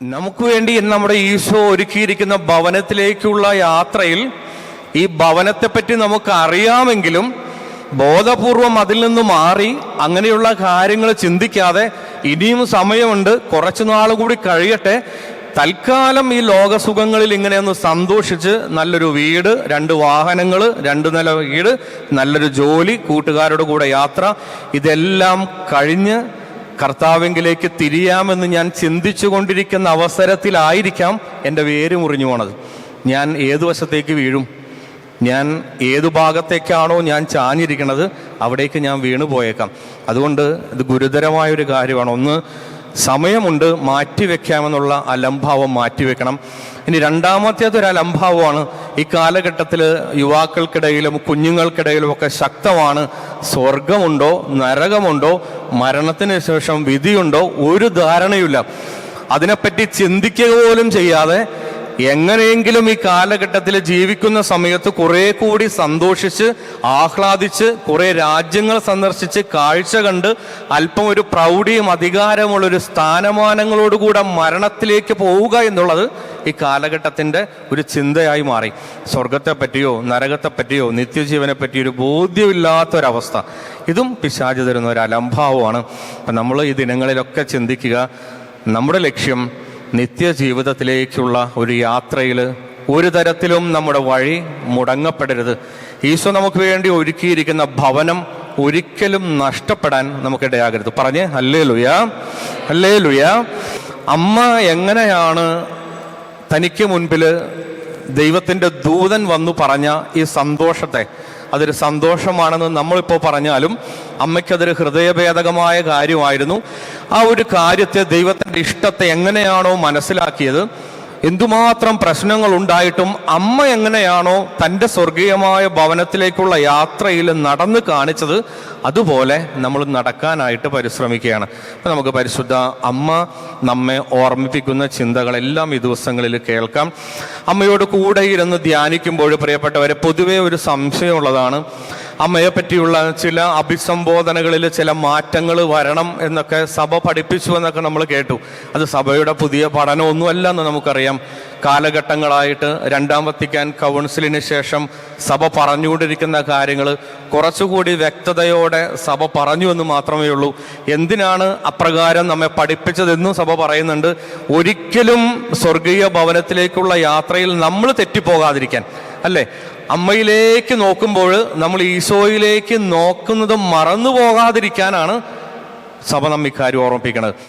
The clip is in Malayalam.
നമുക്ക് വേണ്ടി നമ്മുടെ ഈശോ ഒരുക്കിയിരിക്കുന്ന ഭവനത്തിലേക്കുള്ള യാത്രയിൽ ഈ ഭവനത്തെപ്പറ്റി നമുക്ക് അറിയാമെങ്കിലും ബോധപൂർവം അതിൽ നിന്ന് മാറി അങ്ങനെയുള്ള കാര്യങ്ങൾ ചിന്തിക്കാതെ ഇനിയും സമയമുണ്ട്. കുറച്ചു നാൾ കൂടി കഴിയട്ടെ. തൽക്കാലം ഈ ലോകസുഖങ്ങളിൽ ഇങ്ങനെ ഒന്ന് സന്തോഷിച്ച് നല്ലൊരു വീട് രണ്ട് വാഹനങ്ങൾ രണ്ട് നില വീട് നല്ലൊരു ജോലി കൂട്ടുകാരുടെ കൂടെ യാത്ര ഇതെല്ലാം കഴിഞ്ഞ് കർത്താവെങ്കിലേക്ക് തിരിയാമെന്ന് ഞാൻ ചിന്തിച്ചു കൊണ്ടിരിക്കുന്ന അവസരത്തിലായിരിക്കാം എന്റെ വേര് മുറിഞ്ഞു പോണത്. ഞാൻ ഏതു വശത്തേക്ക് വീഴും? ഞാൻ ഏതു ഭാഗത്തേക്കാണോ ഞാൻ ചാഞ്ഞിരിക്കണത് അവിടേക്ക് ഞാൻ വീണു പോയേക്കാം അതുകൊണ്ട് ഇത് ഗുരുതരമായൊരു കാര്യമാണ്. ഒന്ന് സമയമുണ്ട് മാറ്റിവെക്കാമെന്നുള്ള അലംഭാവം മാറ്റിവെക്കണം. ഇനി രണ്ടാമത്തേത് ഒരു അലംഭാവമാണ് ഈ കാലഘട്ടത്തിൽ യുവാക്കൾക്കിടയിലും കുഞ്ഞുങ്ങൾക്കിടയിലും ഒക്കെ ശക്തമാണ്. സ്വർഗമുണ്ടോ നരകമുണ്ടോ മരണത്തിന് ശേഷം വിധിയുണ്ടോ ഒരു ധാരണയുമില്ല. അതിനെപ്പറ്റി ചിന്തിക്കുക പോലും ചെയ്യാതെ എങ്ങനെയെങ്കിലും ഈ കാലഘട്ടത്തിൽ ജീവിക്കുന്ന സമയത്ത് കുറെ കൂടി സന്തോഷിച്ച് ആഹ്ലാദിച്ച് കുറെ രാജ്യങ്ങൾ സന്ദർശിച്ച് കാഴ്ച കണ്ട് അല്പം ഒരു പ്രൗഢിയും അധികാരമുള്ള ഒരു സ്ഥാനമാനങ്ങളോടുകൂടെ മരണത്തിലേക്ക് പോവുക എന്നുള്ളത് ഈ കാലഘട്ടത്തിന്റെ ഒരു ചിന്തയായി മാറി. സ്വർഗത്തെ പറ്റിയോ നരകത്തെ പറ്റിയോ നിത്യജീവനെ പറ്റിയോ ഒരു ബോധ്യമില്ലാത്തൊരവസ്ഥ. ഇതും പിശാചി തരുന്ന ഒരു അലംഭാവമാണ് അപ്പം നമ്മൾ ഈ ദിനങ്ങളിലൊക്കെ ചിന്തിക്കുക നമ്മുടെ ലക്ഷ്യം നിത്യജീവിതത്തിലേക്കുള്ള ഒരു യാത്രയിൽ ഒരു തരത്തിലും നമ്മുടെ വഴി മുടങ്ങപ്പെടരുത്. ഈശോ നമുക്ക് വേണ്ടി ഒരുക്കിയിരിക്കുന്ന ഭവനം ഒരിക്കലും നഷ്ടപ്പെടാൻ നമുക്കിടയാകരുത്. പറഞ്ഞ് അല്ലേ ലുയ അല്ലേ ലുയ അമ്മ എങ്ങനെയാണ് തനിക്ക് മുൻപിൽ ദൈവത്തിന്റെ ദൂതൻ വന്നു പറഞ്ഞ ഈ സന്തോഷത്തെ. അതൊരു സന്തോഷമാണെന്ന് നമ്മളിപ്പോൾ പറഞ്ഞാലും അമ്മയ്ക്കതൊരു ഹൃദയഭേദകമായ കാര്യമായിരുന്നു. ആ ഒരു കാര്യത്തെ ദൈവത്തിന്റെ ഇഷ്ടത്തെ എങ്ങനെയാണോ മനസ്സിലാക്കിയത് എന്തുമാത്രം പ്രശ്നങ്ങൾ ഉണ്ടായിട്ടും അമ്മ എങ്ങനെയാണോ തന്റെ സ്വർഗീയമായ ഭവനത്തിലേക്കുള്ള യാത്രയിൽ നടന്ന് കാണിച്ചത് അതുപോലെ നമ്മൾ നടക്കാനായിട്ട് പരിശ്രമിക്കുകയാണ്. അപ്പം നമുക്ക് പരിശുദ്ധ അമ്മ നമ്മെ ഓർമ്മിപ്പിക്കുന്ന ചിന്തകളെല്ലാം ഈ ദിവസങ്ങളിൽ കേൾക്കാം. അമ്മയോട് കൂടെ ഇരുന്ന് ധ്യാനിക്കുമ്പോൾ പ്രിയപ്പെട്ടവരെ പൊതുവേ ഒരു സംശയമുള്ളതാണ്. അമ്മയെ പറ്റിയുള്ള ചില അഭിസംബോധനകളിൽ ചില മാറ്റങ്ങൾ വരണം എന്നൊക്കെ സഭ പഠിപ്പിച്ചു എന്നൊക്കെ നമ്മൾ കേട്ടു. അത് സഭയുടെ പുതിയ പഠനമൊന്നുമല്ല എന്ന് നമുക്കറിയാം. കാലഘട്ടങ്ങളായിട്ട് രണ്ടാം വത്തിക്കാൻ കൗൺസിലിന് ശേഷം സഭ പറഞ്ഞുകൊണ്ടിരിക്കുന്ന കാര്യങ്ങൾ കുറച്ചുകൂടി വ്യക്തതയോടെ സഭ പറഞ്ഞു എന്ന് മാത്രമേ ഉള്ളൂ. എന്തിനാണ് അപ്രകാരം നമ്മെ പഠിപ്പിച്ചതെന്നും സഭ പറയുന്നുണ്ട്. ഒരിക്കലും സ്വർഗീയ ഭവനത്തിലേക്കുള്ള യാത്രയിൽ നമ്മൾ തെറ്റിപ്പോകാതിരിക്കാൻ. അല്ലേ? അമ്മയിലേക്ക് നോക്കുമ്പോൾ നമ്മൾ ഈശോയിലേക്ക് നോക്കുന്നത് മറന്നു പോകാതിരിക്കാനാണ് സഭ നമ്മിക്കാര്യം ഓർമ്മിപ്പിക്കുന്നത്